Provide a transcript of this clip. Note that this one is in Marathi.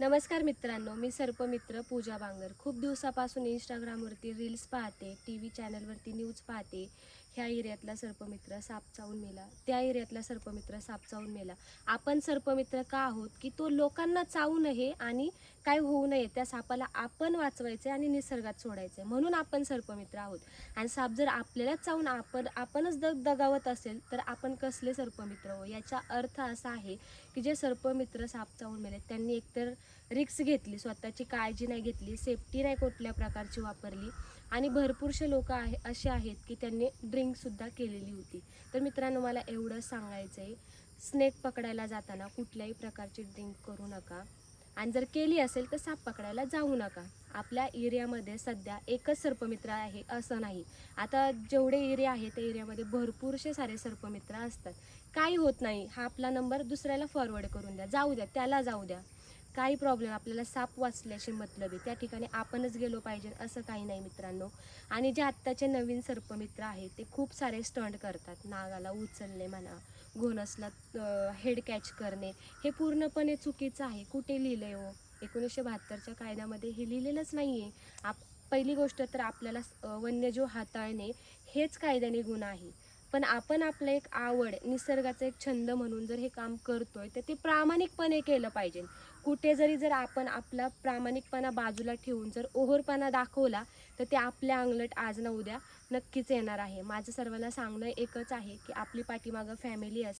नमस्कार मित्रांनो मी सर्पमित्र पूजा बांगर. खूप दिवसापासून इंस्टाग्रामवरती रील्स पाहते टी व्ही चॅनलवरती न्यूज पाहते. ह्या एरियातला सर्पमित्र साप चावून मेला. त्या एरियातला सर्पमित्र साप चावून मेला. आपण सर्पमित्र का आहोत? की तो लोकांना चावू नये आणि काय होऊ नये त्या सापाला आपण वाचवायचे आणि निसर्गात सोडायचे म्हणून आपण सर्पमित्र आहोत. आणि साप जर आपल्यालाच चावून आपण आपणच दग दगावत असेल तर आपण कसले सर्पमित्र हो याचा अर्थ असा आहे की जे सर्पमित्र साप चावून मेले त्यांनी एकतर रिक्स घेतली स्वतःची काळजी नाही घेतली सेफ्टी नाही कुठल्या प्रकारची वापरली आणि भरपूरसे लोक आहे असे आहेत की त्यांनी ड्रिंकसुद्धा केलेली होती. तर मित्रांनो मला एवढं सांगायचं आहे स्नेक पकडायला जाताना कुठल्याही प्रकारची ड्रिंक करू नका. आणि जर केली असेल तर साप पकडायला जाऊ नका. आपल्या एरियामध्ये सध्या एकच सर्पमित्र आहे असं नाही. आता जेवढे एरिया आहे त्या एरियामध्ये भरपूरसे सारे सर्पमित्र असतात. काही होत नाही. हा आपला नंबर दुसऱ्याला फॉरवर्ड करून द्या. जाऊ द्या. त्याला जाऊ द्या. काही प्रॉब्लेम आपल्याला साप वाचल्याशी मतलब आहे. त्या ठिकाणी आपणच गेलो पाहिजे असं काही नाही मित्रांनो. आणि जे आत्ताचे नवीन सर्पमित्र आहेत ते खूप सारे स्टंट करतात. नागाला उचलणे म्हणा घोणसला हेड कॅच करणे हे पूर्णपणे चुकीचं आहे. कुठे लिहिलं आहे हो? एकोणीसशे बहात्तरच्या कायद्यामध्ये हे लिहिलेलंच नाही आहे आप पहिली गोष्ट तर आपल्याला वन्यजीव हाताळणे हेच कायद्याने गुन्हा आहे. पण आपण आपलं एक आवड निसर्गाचा एक छंद म्हणून जर हे काम करतोय तर ते प्रामाणिकपणे केलं पाहिजे. कुठे जरी जर आपण आपला प्रामाणिकपणा बाजूला ठेवून जर ओहरपणा दाखवला तर ते आपल्या अंगलट आज ना उद्या नक्कीच येणार आहे. माझं सर्वांना सांगणं एकच आहे की आपली पाठीमागं फॅमिली असते.